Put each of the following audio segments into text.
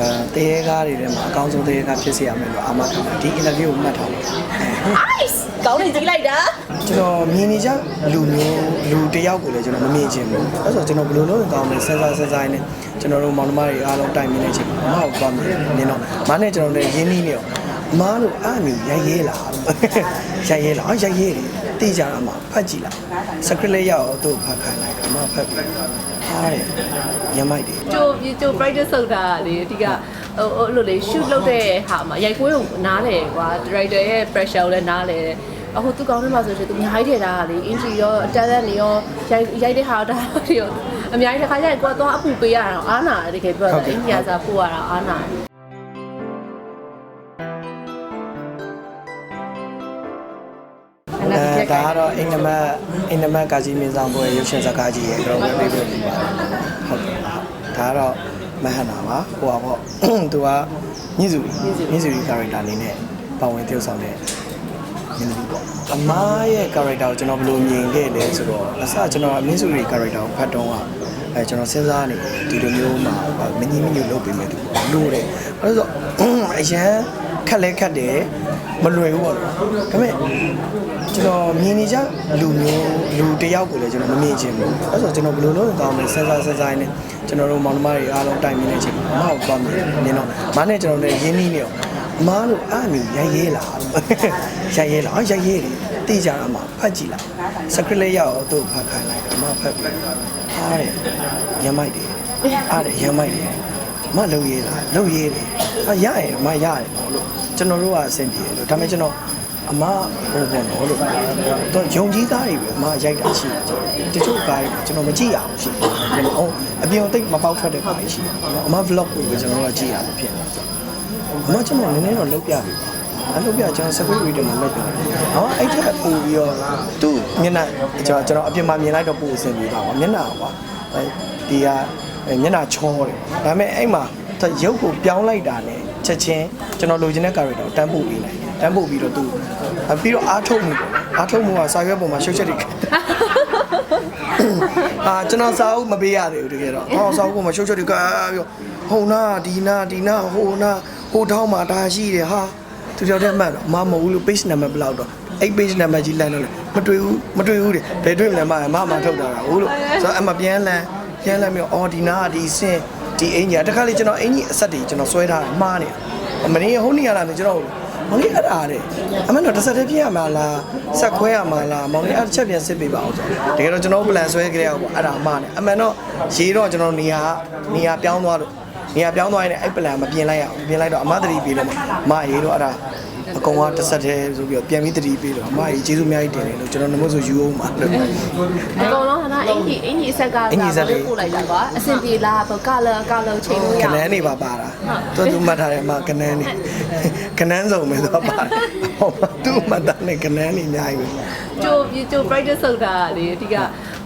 အဲတရေကားတွေထဲမှာအကောင်းဆုံးတရေကားဖြစ်စေရမယ်လို့အာမခံတယ်ဒီ interview ကိုမှတ်ထားပါ ice ကောင်းနေကြည့်လိုက်တာကျွန်တော်မြင်နေကြလူမျိုးလူတစ်ယောက်ကိုလည်းကျွန်တော်မမြင်ချင်ဘူးအဲ့ဆိုကျွန်တော်ဘယ်လိုလုပ်ရင်ကောင်းလဲစဉ်းစားစဉ်းစားနေကျွန်တော်တို့မောင်နှမတွေအားလုံးတိုင်မြင်နေချင်ဘူးအမကိုသွားမြင်နေတော့မနဲ့ကျွန်တော်လည်းရင်းနှီးနေတော့အမားလို့အမီရိုက်ရဲလားရိုက်ရဲလားအော်ရိုက်ရဲတယ် တေးကြတာမှာဖတ်ကြည့်လား script လေးရောက်တော့ဖတ်ခိုင်းလိုက်အမဖတ်ပြီးဟားတယ်ရမိုက်တယ်ကျိုးကျိုး practice ဆုတ်တာလေအဓိကဟိုဟိုလိုလေ shoot လုပ်တဲ့ဟာမှာရိုက်ကွေးကိုနားလေကွာ director ရဲ့ pressure ကိုလည်းနားလေအခုသူကောင်းနေမှာဆိုရှင်သူအများကြီးထည့်တာလေ entry ရောအတန်းတန်းနေရောရိုက်ရိုက်တဲ့ဟာတာတွေရောအများကြီးတစ်ခါကျရင်ကိုကတော့အပူပေးရတာအားနာတယ်တကယ်ပြောတာအင်ကြီးစားပို့ရတာအားနာ ဒါကတော့အင်္ဂမတ်အင်္ဂမတ်ကာကြီးမင်းဆောင်ပွဲရုပ်ရှင်ဇာတ်ကားကြီးရဲ့ကတော့ဝယ်ပေးလို့ပါဟုတ်တယ်ဒါကတော့မဟန်နာပါဟိုပါပေါ့သူကညစ်စုညစ်စုကြီး character အနေနဲ့ပါဝင်တယောက်ဆောင်တဲ့မင်းသမီးပေါ့အမားရဲ့ character ကိုကျွန်တော်ဘယ်လိုမြင်ခဲ့လဲဆိုတော့အစကျွန်တော်မင်းစုကြီး character ကိုဖတ်တော့ကအဲကျွန်တော်စဉ်းစားနေဒီလိုမျိုးမှာမငြင်းမညူလုပ်ပေးမယ်သူလို့တယ်အဲဆိုအရန်ခက်လဲခက်တယ် မလွယ်ဘူးပေါ့ဒါပေမဲ့ကျွန်တော်မြင်နေကြလူမျိုးလူတစ်ယောက်ကိုလည်းကျွန်တော်မမြင်ချင်ဘူး။အဲ့ဆိုကျွန်တော်ဘယ်လိုလုပ်ရင်ကောင်းလဲစဉ်းစားစဉ်းစားနေကျွန်တော်တို့မောင်နှမတွေအားလုံးတိုင်မြင်နေချင်ဘူး။အမကိုသွားမြင်နေတော့မနဲ့ကျွန်တော်လည်းရင်းနှီးနေတော့အမားလို့အမီရိုက်ရဲလားရိုက်ရဲလားအော်ရိုက်ရဲတယ်တေးကြတာမှာဖတ်ကြည့်လား script လေးရောက်တော့ဖတ်ခိုင်းလိုက်အမဖတ်ပြီးဟားတယ်ရမိုက်တယ်အားတယ်ရမိုက်တယ်မလုံရဲလားလုံရဲတယ်အာရရမရတယ်လို့ ကျွန်တော်တို့ကအဆင်ပြေတယ်လို့ဒါပေမဲ့ကျွန်တော်အမဟိုဘောနော်လို့တော့ယုံကြည်သားတွေပဲအမရိုက်တာရှိတယ်တချို့ကားတွေကျွန်တော်မကြည့်ရအောင်ရှိတယ်ကျွန်တော်အောင်အပြင်တိတ်မပေါက်ထွက်တဲ့ကားတွေရှိတယ်နော်အမ vlog ကိုပဲကျွန်တော်တို့ကကြည့်ရမှာဖြစ်နေတယ်အမကျွန်တော်နည်းနည်းတော့လုပ်ပြပြီအဲ့လုပ်ပြကျွန်တော် secret reader မှာလုပ်ပြတယ်။အော်အဲ့ထက်ပို့ပြီးတော့သူ့မျက်နှာကျွန်တော်ကျွန်တော်အပြင်မှာမြင်လိုက်တော့ပို့အဆင်ပြေတာပါမျက်နှာကွာအဲဒီကမျက်နှာချောတယ်။ဒါပေမဲ့အဲ့မှာရုပ်ကိုပြောင်းလိုက်တာနဲ့ ချက်ချင်းကျွန်တော်လိုချင်တဲ့ character ကိုတန်းပို့ပေးလိုက်တယ်။တန်းပို့ပြီးတော့သူပြီးတော့အားထုတ်မှုပေါ့။အားထုတ်မှုကစာရွက်ပေါ်မှာရှုပ်ချက်တွေအာကျွန်တော်စာအုပ်မပေးရသေးဘူးတကယ်တော့ဟောစာအုပ်ကမရှုပ်ချက်တွေကပြောဟိုနာဒီနာဒီနာဟိုနာဟိုထောင်းမှာဒါရှိတယ်ဟာသူကြောက်တဲ့မှတ်တော့မမဟုတ်ဘူးလို့ page number ဘယ်လောက်တော့အဲ့ page number ကြီးလမ်းတော့လေမတွေ့ဘူးမတွေ့ဘူးတဲ့ဘယ်တွေ့မလဲမမမထုတ်တာဟုတ်လို့ဆိုတော့အမပြန်လန်းပြန်လန်းပြီးအော်ဒီနာကဒီစင် ဒီအင်ကြီးတခါလေကျွန်တော်အင်ကြီးအဆက်တွေကျွန်တော်ဆွဲထားတာမှားနေတာမင်းဟိုနေရလာမယ်ကျွန်တော်မောင်လေးအဲ့ဒါတဲ့အမှန်တော့တစ်ဆက်တည်းပြရမှာလားဆက်ခွဲရမှာလားမောင်လေးအဲ့တစ်ချက်ပြန်စစ်ပေးပါအောင်ဆိုတကယ်တော့ကျွန်တော် plan ဆွဲကြရအောင်ပေါ့အဲ့ဒါမှနဲ့အမှန်တော့ရေးတော့ကျွန်တော်နေရာနေရာပြောင်းသွားလို့နေရာပြောင်းသွားရင်အဲ့ plan မပြင်လိုက်ရအောင်ပြင်လိုက်တော့အမသတိပေးလို့မရေးတော့အဲ့ဒါ အကောင်ကတစ်ဆက်တည်းဆိုပြီးတော့ပြန်ပြီးသတိပေးလို့အမကြီးကျေးဇူးအများကြီးတင်တယ်လို့ကျွန်တော်နှမို့ဆိုယူအောင်ပါလို့အကုန်လုံးဟာနာအင်ကြီးအင်ကြီးအဆက်ကစားပို့လိုက်တာကွာအဆင်ပြေလားဘကလာကလာချိန်လို့ရကနန်းနေပါပါတာသူသူမှတ်ထားတယ်အမကနန်းနေကနန်းစုံပဲသူကပါဟောသူမှတ်ထားတယ်ကနန်းနေအများကြီးပဲကျိုးကျိုး practice ဆုတ်တာလေအဓိက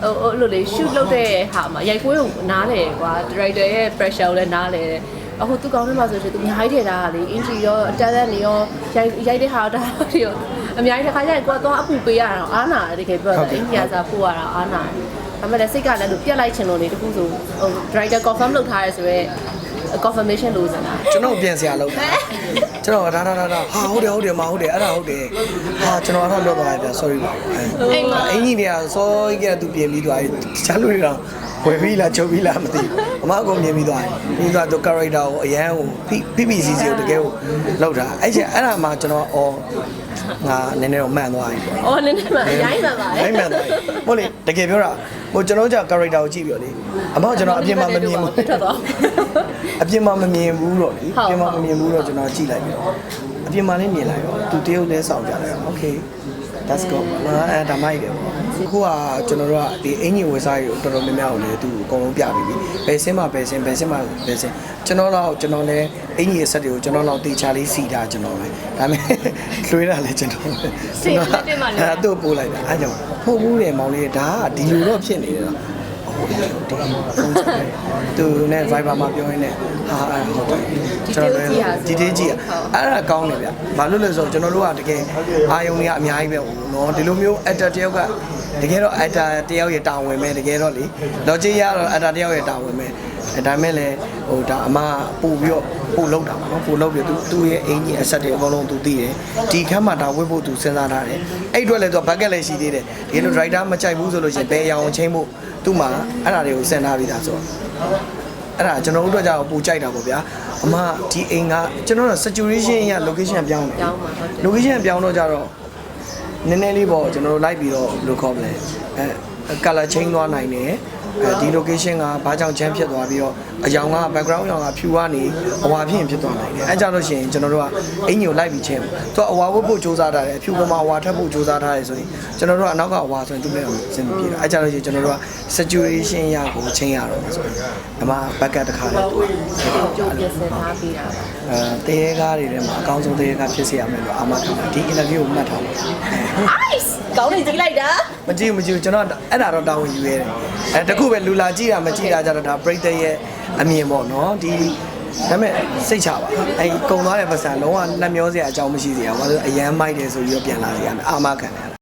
ဟိုဟိုလိုလေ shoot လုပ်တဲ့ဟာမှာရိုက်ကွေးကိုနားလေကွာ director ရဲ့ pressure ကိုလည်းနားလေ အခုသူကောင်းနေမှာဆိုရှင်သူအများကြီးထည့်တာလေ entry ရောအတန်းတန်းနေရောရိုက်ရိုက်တဲ့ဟာတာတွေရောအများကြီးတစ်ခါကျရင်ကိုကတော့အပူပေးရတာအားနာတယ်တကယ်ပြောတာအင်ကြီးစားပို့ရတာအားနာတယ်ဒါပေမဲ့စိတ်ကလည်းလို့ပြက်လိုက်ချင်လို့နေတခုဆိုဟို director confirm လုပ်ထားရဲဆိုတော့ confirmation လို့စမ်းတာကျွန်တော်ပြန်ဆရာလုပ်တာကျွန်တော်ဒါဒါဒါဒါဟာဟုတ်တယ်ဟုတ်တယ်မဟုတ်တယ်အဲ့ဒါဟုတ်တယ်ဟာကျွန်တော်အဲ့ဒါလွတ်သွားပြီဗျ sorry ပါအိမ်အင်ကြီးတွေကစောကြီးကသူပြင်ပြီးသွားပြီတခြားလူတွေတော့ဝယ်ပြီးလားချုပ်ပြီးလားမသိဘူးအမအကုန်ပြင်ပြီးသွားပြီပြီးသွားသူ character ကိုအရန်ကို PPCC ကိုတကယ်ကိုလောက်တာအဲ့ချက်အဲ့ဒါမှကျွန်တော်အော်ငါနည်းနည်းတော့မှန်သွားပြီပေါ့။အော်နည်းနည်းမှအရင်မှန်ပါလေအဲ့မှန်သွားပြီဟုတ်လေတကယ်ပြောတာ ဟိုကျွန်တော်ကြောင့် character ကိုကြည့်ပြီးတော့လေအမကကျွန်တော်အပြင်မှာမမြင်ဘူးထွက်သွားအပြင်မှာမမြင်ဘူးတော့လေဟုတ်အပြင်မှာမမြင်ဘူးတော့ကျွန်တော်ကြည့်လိုက်ပြီအပြင်မှာလည်းမြင်လိုက်ရောသူတရုတ်လဲစောင့်ကြတယ် okay that's go ငါအဲဒါမိုက်တယ်ပေါ့အခုကကျွန်တော်တို့ကဒီအင်ဂျင်ဝယ်စားကြီးကိုတော်တော်များများကိုလည်းသူအကုန်လုံးပြပြီးပြီဘယ်စင်းမှာဘယ်စင်းဘယ်စင်းမှာဘယ်စင်းကျွန်တော်တော့ကျွန်တော်လည်းအင်ဂျင်ရဲ့ဆက်တွေကိုကျွန်တော်တော့တေချာလေးစီထားကျွန်တော်ပဲဒါပေမဲ့လွှဲတာလည်းကျွန်တော်ပဲအဲသူ့ပို့လိုက်တာအဲကြောင့်မဟုတ်ဘူးလေမောင်လေးဒါကဒီလိုတော့ဖြစ်နေတယ် တော့ဟုတ်တယ်ဟုတ်တယ်သူနဲ့ Viber မှာပြောရင်းနဲ့ဟာအဲ့ဟုတ်တယ် detail ကြည့်ရဆိုဒီတေးကြည့်ရဟုတ်အဲ့ဒါကောင်းတယ်ဗျဘာလို့လဲဆိုတော့ကျွန်တော်တို့ကတကယ်အာယုံတွေကအများကြီးပဲဟိုနော်ဒီလိုမျိုး actor တယောက်ကတကယ်တော့ actor တယောက်ရဲ့တာဝန်ပဲတကယ်တော့လေ logic ရတော့ actor တယောက်ရဲ့တာဝန်ပဲအဲဒါမဲ့လည်းဟိုဒါအမပို့ပြီးတော့ပို့လောက်တာပါနော်ပို့လောက်ပြီးသူသူ့ရဲ့အင်ကြီးအဆက်တွေအကုန်လုံးသူသိတယ်ဒီခန်းမှာဒါဝတ်ဖို့သူစဉ်းစားထားတယ်အဲ့အတွက်လည်းသူက bucket လည်းရှိသေးတယ်ဒီလို driver မကြိုက်ဘူးဆိုလို့ရှိရင်ဘယ်အရောင်ချင်းဖို့ သူ့မှာအဲ့ဒါတွေကိုစဉ်းစားပြီးသားဆိုတော့အဲ့ဒါကျွန်တော်တို့အတွက်ကြောင့်ပူကြိုက်တာပေါ့ဗျာအမဒီအိမ်ကကျွန်တော်တို့ saturation ရ location ပြောင်းတယ် ပြောင်းမှာဟုတ်တယ် location ပြောင်းတော့ကြတော့နည်းနည်းလေးပေါ့ကျွန်တော်တို့လိုက်ပြီးတော့ဘယ်လိုခေါ်မလဲအဲ color change သွားနိုင်တယ် အဲဒီ location ကဘာကြောင့် jam ဖြစ်သွားပြီးတော့အယောင်က background ရောင်ကဖြူကနေအဝါဖြစ်ရင်ဖြစ်သွားနိုင်တယ်အဲကြလို့ရှိရင်ကျွန်တော်တို့ကအင်ကြီးကိုလိုက်ပြီးချင်းသူကအဝါဝတ်ဖို့စူးစမ်းထားတယ်ဖြူပေါ်မှာအဝါထပ်ဖို့စူးစမ်းထားတယ်ဆိုရင်ကျွန်တော်တို့ကအနောက်ကအဝါဆိုရင်သူလည်းအဆင်မပြေတော့အဲကြလို့ရှိရင်ကျွန်တော်တို့က saturation ရကိုချင်းရတော့ဆိုရင်အမ bucket တစ်ခါလေးတူကြိုးပြင်ဆင်ထားပြီးတာအဲတေးကားတွေထဲမှာအကောင်းဆုံးတေးကားဖြစ်စေရမယ်လို့အာမခံတာဒီ interview ကိုမှတ်ထားပါ ice ကောင်းနေကြည့်လိုက်တာ မကြည့်ဘူးမကြည့်ဘူးကျွန်တော်အဲ့ဒါတော့တာဝန်ယူရတယ်အဲတခုပဲလူလာကြည့်တာမကြည့်တာကြတော့ဒါ break တဲ့ရဲ့အမြင်ပေါ့နော်ဒီဒါပေမဲ့စိတ်ချပါအဲကုံသွားတဲ့ပတ်စံလုံးဝလက်မျောစရာအကြောင်းမရှိစရာဘာလို့အရန်မိုက်တယ်ဆိုပြီးတော့ပြန်လာစီရမယ်အာမခံတယ်